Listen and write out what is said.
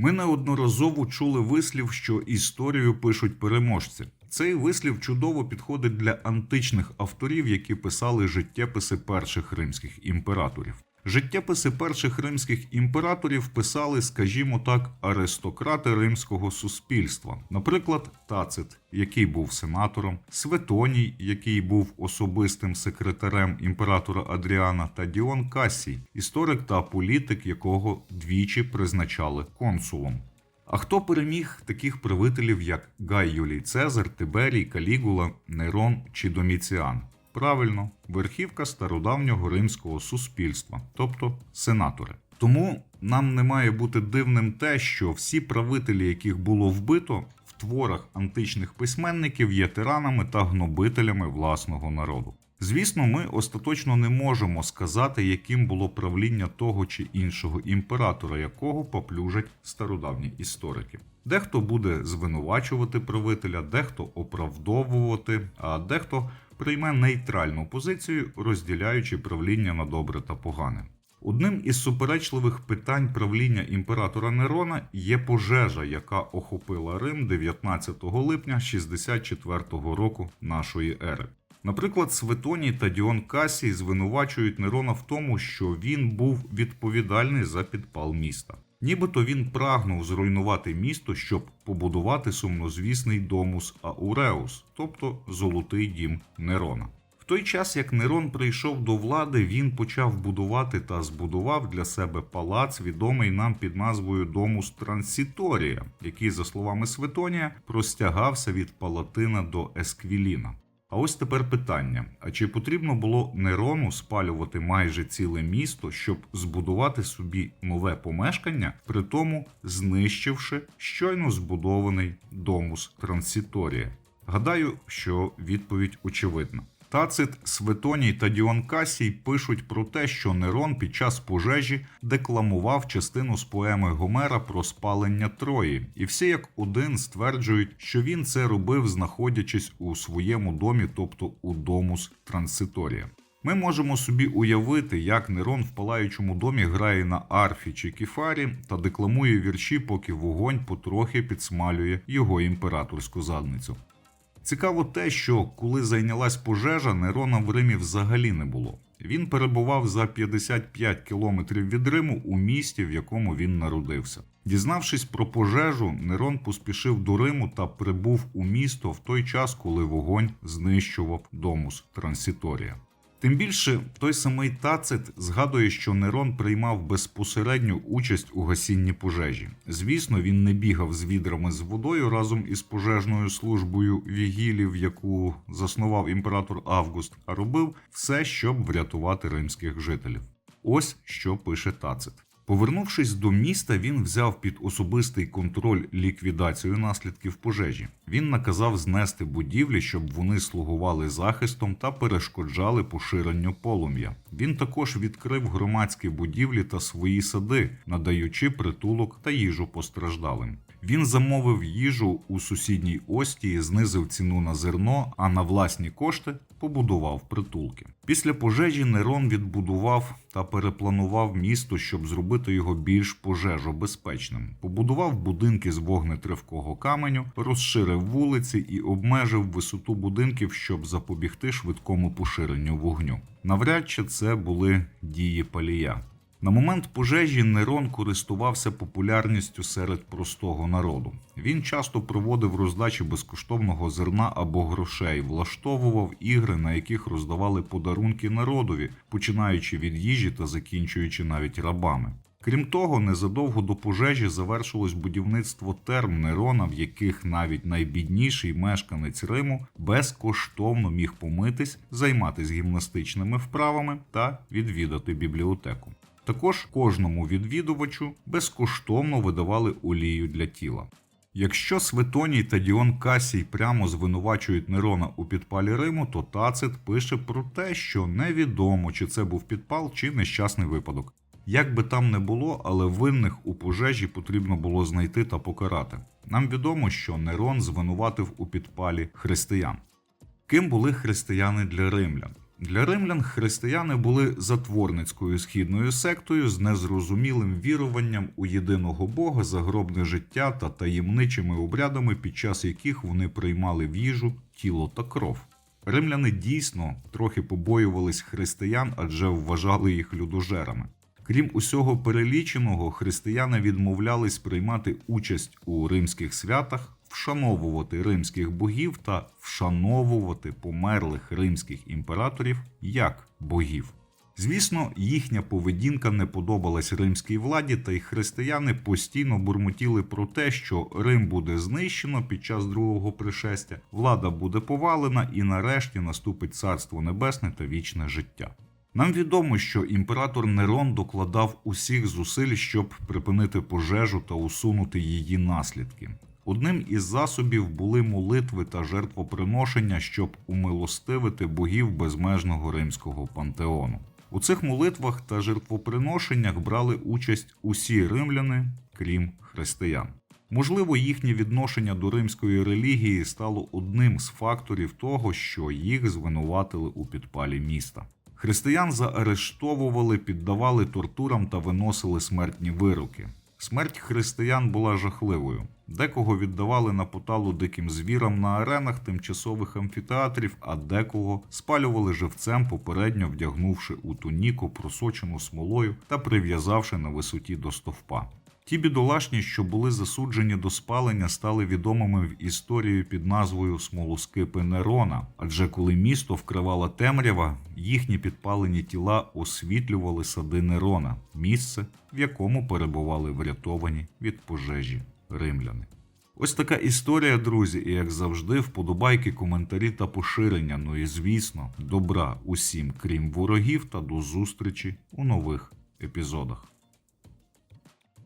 Ми неодноразово чули вислів, що історію пишуть переможці. Цей вислів чудово підходить для античних авторів, які писали життєписи перших римських імператорів. Життєписи перших римських імператорів писали, скажімо так, аристократи римського суспільства, наприклад, Тацит, який був сенатором, Светоній, який був особистим секретарем імператора Адріана, та Діон Касій, історик та політик, якого двічі призначали консулом. А хто переміг таких правителів, як Гай Юлій Цезар, Тиберій, Калігула, Нейрон чи Доміціан? Правильно, верхівка стародавнього римського суспільства, тобто сенатори. Тому нам не має бути дивним те, що всі правителі, яких було вбито, в творах античних письменників є тиранами та гнобителями власного народу. Звісно, ми остаточно не можемо сказати, яким було правління того чи іншого імператора, якого поплюжать стародавні історики. Дехто буде звинувачувати правителя, дехто оправдовувати, а дехто прийме нейтральну позицію, розділяючи правління на добре та погане. Одним із суперечливих питань правління імператора Нерона є пожежа, яка охопила Рим 19 липня 64 року нашої ери. Наприклад, Светоній та Діон Касій звинувачують Нерона в тому, що він був відповідальний за підпал міста. Нібито він прагнув зруйнувати місто, щоб побудувати сумнозвісний домус Ауреус, тобто золотий дім Нерона. В той час, як Нерон прийшов до влади, він почав будувати та збудував для себе палац, відомий нам під назвою Домус Трансіторія, який, за словами Светонія, простягався від Палатина до Есквіліна. А ось тепер питання: а чи потрібно було Нерону спалювати майже ціле місто, щоб збудувати собі нове помешкання, при тому знищивши щойно збудований домус Трансіторія? Гадаю, що відповідь очевидна. Тацит, Светоній та Діон Касій пишуть про те, що Нерон під час пожежі декламував частину з поеми Гомера про спалення Трої, і всі як один стверджують, що він це робив, знаходячись у своєму домі, тобто у домус Транситорія. Ми можемо собі уявити, як Нерон в палаючому домі грає на арфі чи кефарі та декламує вірші, поки вогонь потрохи підсмалює його імператорську задницю. Цікаво те, що коли зайнялась пожежа, Нерона в Римі взагалі не було. Він перебував за 55 кілометрів від Риму у місті, в якому він народився. Дізнавшись про пожежу, Нерон поспішив до Риму та прибув у місто в той час, коли вогонь знищував домус Трансіторія. Тим більше той самий Тацит згадує, що Нерон приймав безпосередню участь у гасінні пожежі. Звісно, він не бігав з відрами з водою разом із пожежною службою вігілів, яку заснував імператор Август, а робив все, щоб врятувати римських жителів. Ось що пише Тацит. Повернувшись до міста, він взяв під особистий контроль ліквідацію наслідків пожежі. Він наказав знести будівлі, щоб вони слугували захистом та перешкоджали поширенню полум'я. Він також відкрив громадські будівлі та свої сади, надаючи притулок та їжу постраждалим. Він замовив їжу у сусідній Остії, знизив ціну на зерно, а на власні кошти побудував притулки. Після пожежі Нерон відбудував та перепланував місто, щоб зробити його більш пожежобезпечним. Побудував будинки з вогнетривкого каменю, розширив вулиці і обмежив висоту будинків, щоб запобігти швидкому поширенню вогню. Навряд чи це були дії палія. На момент пожежі Нерон користувався популярністю серед простого народу. Він часто проводив роздачі безкоштовного зерна або грошей, влаштовував ігри, на яких роздавали подарунки народові, починаючи від їжі та закінчуючи навіть рабами. Крім того, незадовго до пожежі завершилось будівництво терм Нерона, в яких навіть найбідніший мешканець Риму безкоштовно міг помитись, займатися гімнастичними вправами та відвідати бібліотеку. Також кожному відвідувачу безкоштовно видавали олію для тіла. Якщо Светоній та Діон Касій прямо звинувачують Нерона у підпалі Риму, то Тацит пише про те, що невідомо, чи це був підпал чи нещасний випадок. Як би там не було, але винних у пожежі потрібно було знайти та покарати. Нам відомо, що Нерон звинуватив у підпалі християн. Ким були християни для римлян? Для римлян християни були затворницькою східною сектою з незрозумілим віруванням у єдиного Бога, загробне життя та таємничими обрядами, під час яких вони приймали в їжу тіло та кров. Римляни дійсно трохи побоювались християн, адже вважали їх людожерами. Крім усього переліченого, християни відмовлялись приймати участь у римських святах, вшановувати римських богів та вшановувати померлих римських імператорів як богів. Звісно, їхня поведінка не подобалась римській владі, та й християни постійно бурмотіли про те, що Рим буде знищено під час другого пришестя, влада буде повалена і нарешті наступить царство небесне та вічне життя. Нам відомо, що імператор Нерон докладав усіх зусиль, щоб припинити пожежу та усунути її наслідки. Одним із засобів були молитви та жертвоприношення, щоб умилостивити богів безмежного римського пантеону. У цих молитвах та жертвоприношеннях брали участь усі римляни, крім християн. Можливо, їхнє відношення до римської релігії стало одним з факторів того, що їх звинуватили у підпалі міста. Християн заарештовували, піддавали тортурам та виносили смертні вироки. Смерть християн була жахливою. Декого віддавали на поталу диким звірам на аренах тимчасових амфітеатрів, а декого спалювали живцем, попередньо вдягнувши у туніку, просочену смолою та прив'язавши на висоті до стовпа. Ті бідолашні, що були засуджені до спалення, стали відомими в історії під назвою Смолоскипи Нерона, адже коли місто вкривала темрява, їхні підпалені тіла освітлювали сади Нерона, місце, в якому перебували врятовані від пожежі римляни. Ось така історія, друзі, і як завжди, вподобайки, коментарі та поширення. Ну і звісно, добра усім, крім ворогів, та до зустрічі у нових епізодах.